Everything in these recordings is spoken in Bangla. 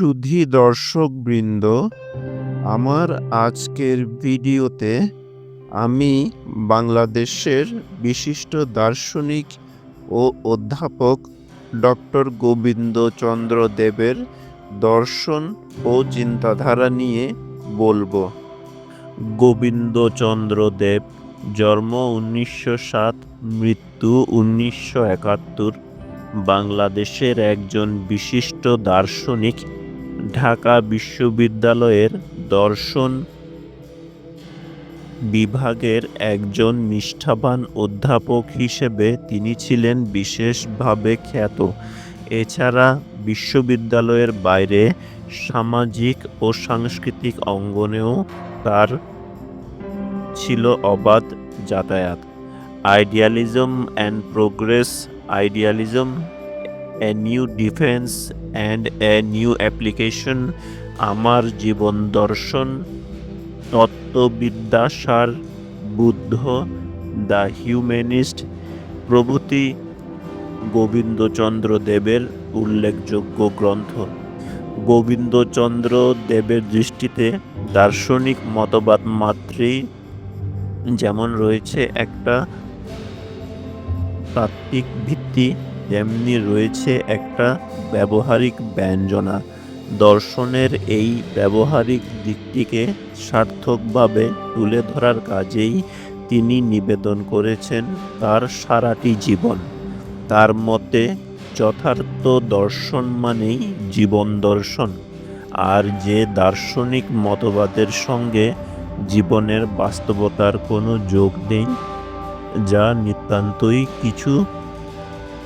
সুধী দর্শকবৃন্দ, আমার আজকের ভিডিওতে আমি বাংলাদেশের বিশিষ্ট দার্শনিক ও অধ্যাপক ডক্টর গোবিন্দচন্দ্র দেবের দর্শন ও চিন্তাধারা নিয়ে বলব। গোবিন্দচন্দ্র দেব জন্ম উনিশশো সাত, মৃত্যু উনিশশো একাত্তর, বাংলাদেশের একজন বিশিষ্ট দার্শনিক ঢাকা বিশ্ববিদ্যালয়ের দর্শন বিভাগের একজন নিষ্ঠাবান অধ্যাপক হিসেবে তিনি ছিলেন বিশেষভাবে খ্যাত। এছাড়া বিশ্ববিদ্যালয়ের বাইরে সামাজিক ও সাংস্কৃতিক অঙ্গনেও তার ছিল অবাধ যাতায়াত। Idealism and progress, idealism a new defence and a new application আমার জীবন দর্শন তত্ত্ববিদ্যাসার বুদ্ধ, দ্য হিউম্যানিস্ট, প্রভৃতি গোবিন্দচন্দ্র দেবের উল্লেখযোগ্য গ্রন্থ। গোবিন্দচন্দ্র দেবের দৃষ্টিতে দার্শনিক মতবাদ মাত্রেই যেমন রয়েছে একটা তাত্ত্বিক ভিত্তি তেমনি রয়েছে একটা ব্যবহারিক ব্যঞ্জনা। দর্শনের এই ব্যবহারিক দিকটিকে সার্থকভাবে তুলে ধরার কাজেই তিনি নিবেদন করেছেন তার সারাটি জীবন। তার মতে, যথার্থ দর্শন মানেই জীবন দর্শন, আর যে দার্শনিক মতবাদের সঙ্গে জীবনের বাস্তবতার কোনো যোগ নেই, যা নিতান্তই কিছু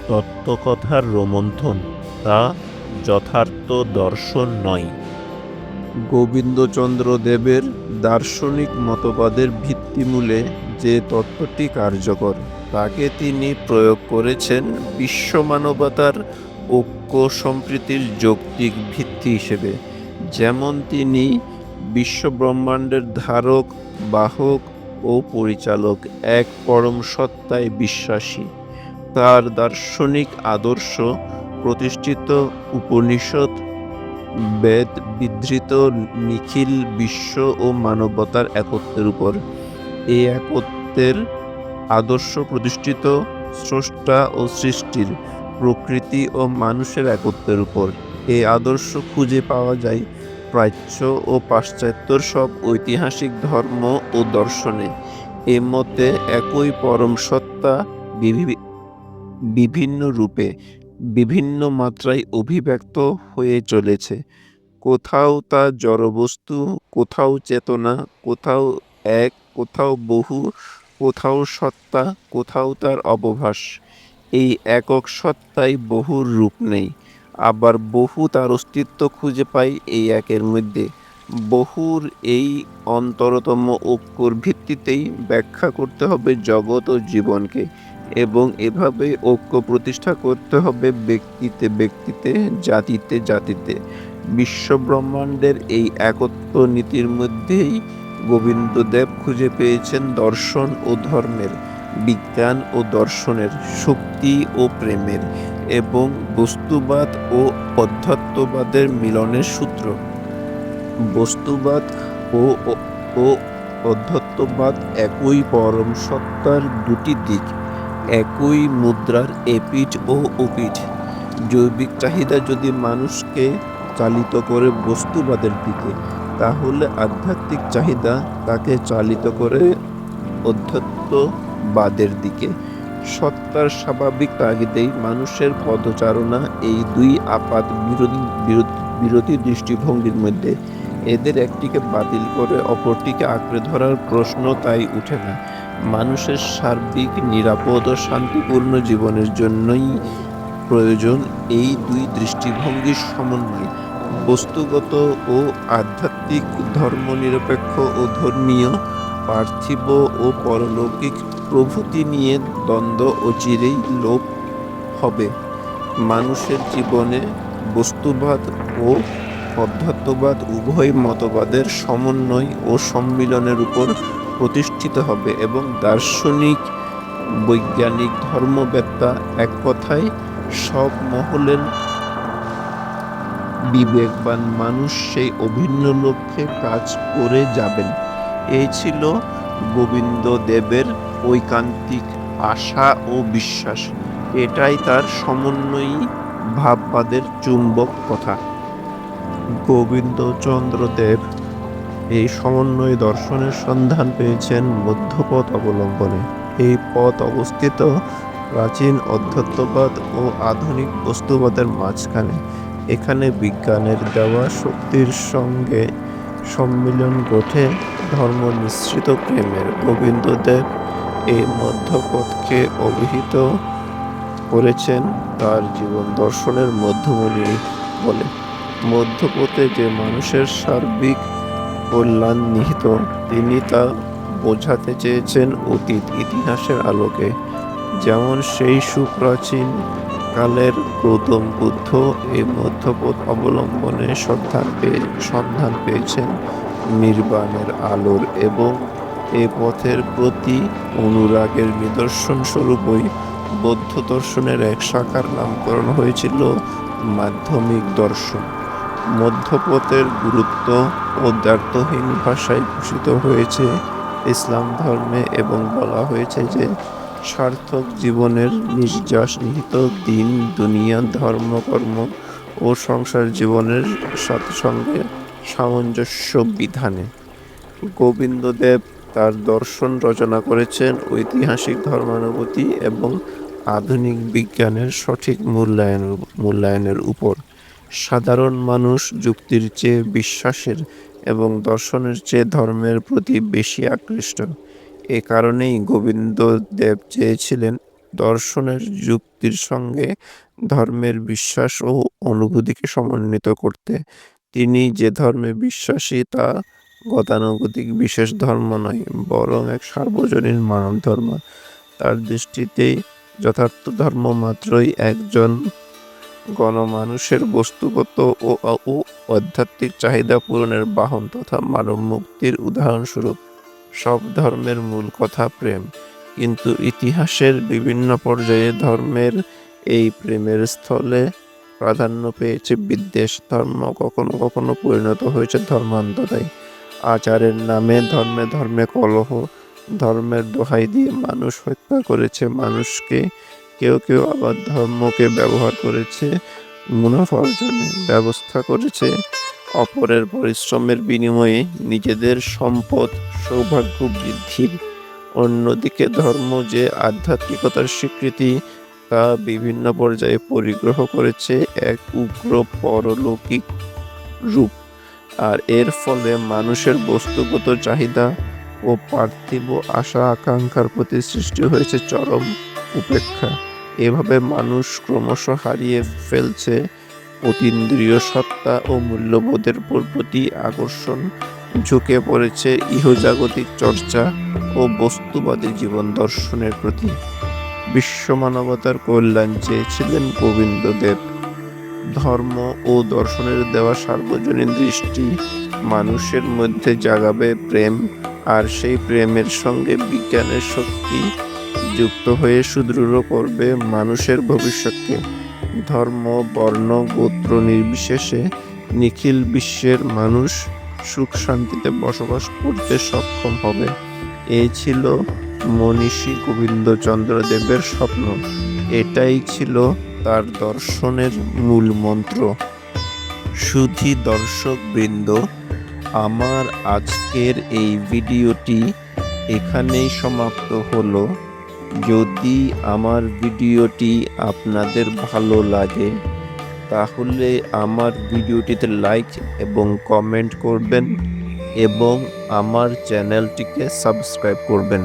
তত্ত্বকথার রোমন্থন, তা যথার্থ দর্শন নয়। গোবিন্দচন্দ্র দেবের দার্শনিক মতবাদের ভিত্তিমূলে যে তত্ত্বটি কার্যকর, তাকে তিনি প্রয়োগ করেছেন বিশ্ব মানবতার ঐক্য সম্প্রীতির যৌক্তিক ভিত্তি হিসেবে। যেমন তিনি বিশ্ব ব্রহ্মাণ্ডের ধারক, বাহক ও পরিচালক এক পরম সত্তায় বিশ্বাসী। তার দার্শনিক আদর্শ প্রতিষ্ঠিত উপনিষদ, বেদ বিধৃত নিখিল বিশ্ব ও মানবতার একত্বের উপর। এই একত্বের আদর্শ প্রতিষ্ঠিত স্রষ্টা ও সৃষ্টির প্রকৃতি ও মানুষের একত্বের উপর। এই আদর্শ খুঁজে পাওয়া যায় প্রাচ্য ও পাশ্চাত্যর সব ঐতিহাসিক ধর্ম ও দর্শনে। এ মতে একই পরম সত্তা বিভিন্ন রূপে বিভিন্ন মাত্রায় অভিব্যক্ত হয়ে চলেছে। কোথাও তা জড়বস্তু, কোথাও চেতনা, কোথাও এক, কোথাও বহু, কোথাও সত্তা, কোথাও তার অবভাস। এই একক সত্তায় বহুর রূপ নেই। আবার বহু তার অস্তিত্ব খুঁজে পাই এই একের মধ্যে। বহুর এই অন্তরতম ঐক্যর ভিত্তিতেই ব্যাখ্যা করতে হবে জগৎ ও জীবনকে। এবং এভাবে ঐক্য প্রতিষ্ঠা করতে হবে ব্যক্তিতে ব্যক্তিতে, জাতিতে জাতিতে। বিশ্ব ব্রহ্মাণ্ডের এই একত্ব নীতির মধ্যেই গোবিন্দদেব খুঁজে পেয়েছেন দর্শন ও ধর্মের, বিজ্ঞান ও দর্শনের, শক্তি ও প্রেমের এবং বস্তুবাদ ও অধ্যাত্মবাদের মিলনের সূত্র। বস্তুবাদ ও- ও অধ্যাত্মবাদ একই পরম সত্তার দুটি দিক। একই মুদ্রার এপিঠ ও ওপিঠ জৈবিক চাহিদা যদি মানুষকে চালিত করে বস্তুবাদের দিকে, তাহলে আধ্যাত্মিক চাহিদা তাকে চালিত করে অধ্যাত্মবাদের দিকে। সত্তার স্বাভাবিক তাগিদেই মানুষের পদচারণা এই দুই আপাত বিরোধী দৃষ্টিভঙ্গির মধ্যে। এদের একটিকে বাতিল করে অপরটিকে আঁকড়ে ধরার প্রশ্ন তাই উঠে না। মানুষের সার্বিক, নিরাপদ ও শান্তিপূর্ণ জীবনের জন্যই প্রয়োজন এই দুই দৃষ্টিভঙ্গির সমন্বয়। বস্তুগত ও আধ্যাত্মিক, ধর্মনিরপেক্ষ ও ধর্মীয়, পার্থিব ও পরলৌকিক প্রভৃতি নিয়ে দ্বন্দ্ব অচিরেই লোপ হবে। মানুষের জীবনে বস্তুবাদ ও অধ্যাত্মবাদ উভয় মতবাদের সমন্বয় ও সম্মিলনের উপর প্রতিষ্ঠিত হবে এবং দার্শনিক, বৈজ্ঞানিক, ধর্মবেত্তা এক কথায় সব মহলের বিবেকবান মানুষ সেই অভিন্ন লক্ষ্যে কাজ করে যাবেন। এই ছিল গোবিন্দ দেবের ঐকান্তিক আশা ও বিশ্বাস। এটাই তার সমন্বয়ী ভাববাদের চুম্বক কথা। গোবিন্দচন্দ্র দেব এই সমন্বয় দর্শনের সন্ধান পেয়েছেন মধ্যপথ অবলম্বনে। এই পথ অবস্থিত প্রাচীন অধ্যাত্মবাদ ও আধুনিক বস্তুবাদের মাঝখানে। এখানে বিজ্ঞানের দেওয়া শক্তির সঙ্গে সম্মিলন ঘটে ধর্ম মিশ্রিত প্রেমের। গোবিন্দদেব এই মধ্যপথকে অভিহিত করেছেন তার জীবন দর্শনের মধ্যমণি বলে। মধ্যপথে যে মানুষের সার্বিক কল্যাণ নিহিত। তিনি তা বোঝাতে চেয়েছেন অতীত ইতিহাসের আলোকে। যেমন সেই সুপ্রাচীন কালের গৌতম বুদ্ধ এই মধ্যপথ অবলম্বনে সন্ধান পেয়ে, সন্ধান পেয়েছেন নির্বাণের আলোর এবং এ পথের প্রতি অনুরাগের নিদর্শন স্বরূপই বৌদ্ধ দর্শনের এক শাখার নামকরণ হয়েছিল মাধ্যমিক দর্শন। মধ্যপথের গুরুত্ব ও দ্ব্যর্থহীন ভাষায় ঘোষিত হয়েছে। ইসলাম ধর্মে এবং বলা হয়েছে যে, সার্থক জীবনের নির্যাস নিহিত দিন, দুনিয়া ধর্মকর্ম ও সংসার জীবনের সাথে সঙ্গে সামঞ্জস্য বিধানে। গোবিন্দদেব তার দর্শন রচনা করেছেন ঐতিহাসিক ধর্মানুভূতি এবং আধুনিক বিজ্ঞানের সঠিক মূল্যায়নের মূল্যায়নের উপর। সাধারণ মানুষ যুক্তির চেয়ে বিশ্বাসের এবং দর্শনের চেয়ে ধর্মের প্রতি বেশি আকৃষ্ট। এ কারণেই গোবিন্দ দেব চেয়েছিলেন দর্শনের যুক্তির সঙ্গে ধর্মের বিশ্বাস ও অনুভূতিকে সমন্বিত করতে। তিনি যে ধর্মে বিশ্বাসী তা গতানুগতিক বিশেষ ধর্ম নয়, বরং এক সার্বজনীন মানব ধর্ম তার দৃষ্টিতে যথার্থ ধর্ম মাত্রই একজন গণমানুষের বস্তুগত ও আধ্যাত্মিক চাহিদা পূরণের বাহন তথা মানব মুক্তির উদাহরণস্বরূপ, সব ধর্মের মূল কথা প্রেম। কিন্তু ইতিহাসের বিভিন্ন পর্যায়ে ধর্মের এই প্রেমের স্থলে প্রাধান্য পেয়েছে বিদ্বেষ, ধর্ম কখনো কখনো পরিণত হয়েছে ধর্মান্তরায় আচারের নামে ধর্মে ধর্মে কলহ, ধর্মের দোহাই দিয়ে মানুষ হত্যা করেছে মানুষকে কেউ কেউ আবার ধর্মকে ব্যবহার করেছে মুনাফা অর্জনে ব্যবস্থা করেছে। অপরের পরিশ্রমের বিনিময়ে নিজেদের সম্পদ সৌভাগ্য বৃদ্ধির। অন্যদিকে ধর্ম যে আধ্যাত্মিকতার স্বীকৃতি, তা বিভিন্ন পর্যায়ে পরিগ্রহ করেছে এক উগ্র পরলৌকিক রূপ। আর এর ফলে মানুষের বস্তুগত চাহিদা ও পার্থিব আশা আকাঙ্ক্ষার প্রতি সৃষ্টি হয়েছে চরম উপেক্ষা। এভাবে মানুষ ক্রমশ হারিয়ে ফেলছে। অতীন্দ্রিয় সত্তা ও মূল্যবোধের প্রতি আকর্ষণ ঝুঁকে পড়েছে ইহজাগতিক চর্চা ও বস্তুবাদী জীবন দর্শনের প্রতি। বিশ্ব মানবতার কল্যাণ চেয়েছিলেন গোবিন্দদেব। ধর্ম ও দর্শনের দেওয়া সার্বজনীন দৃষ্টি মানুষের মধ্যে জাগাবে প্রেম, আর সেই প্রেমের সঙ্গে বিজ্ঞানের শক্তি যুক্ত হয়ে সুদৃঢ় করবে মানুষের ভবিষ্যৎকে। ধর্ম, বর্ণ, গোত্র নির্বিশেষে নিখিল বিশ্বের মানুষ সুখ শান্তিতে বসবাস করতে সক্ষম হবে। এই ছিল মনীষী গোবিন্দচন্দ্র দেবের স্বপ্ন। এটাই ছিল তার দর্শনের মূল মন্ত্র। সুধী দর্শক বৃন্দ আমার আজকের এই ভিডিওটি এখানেই সমাপ্ত হলো। যদি আমার ভিডিওটি আপনাদের ভালো লাগে, তাহলে আমার ভিডিওটিতে লাইক এবং কমেন্ট করবেন এবং আমার চ্যানেলটিকে সাবস্ক্রাইব করবেন।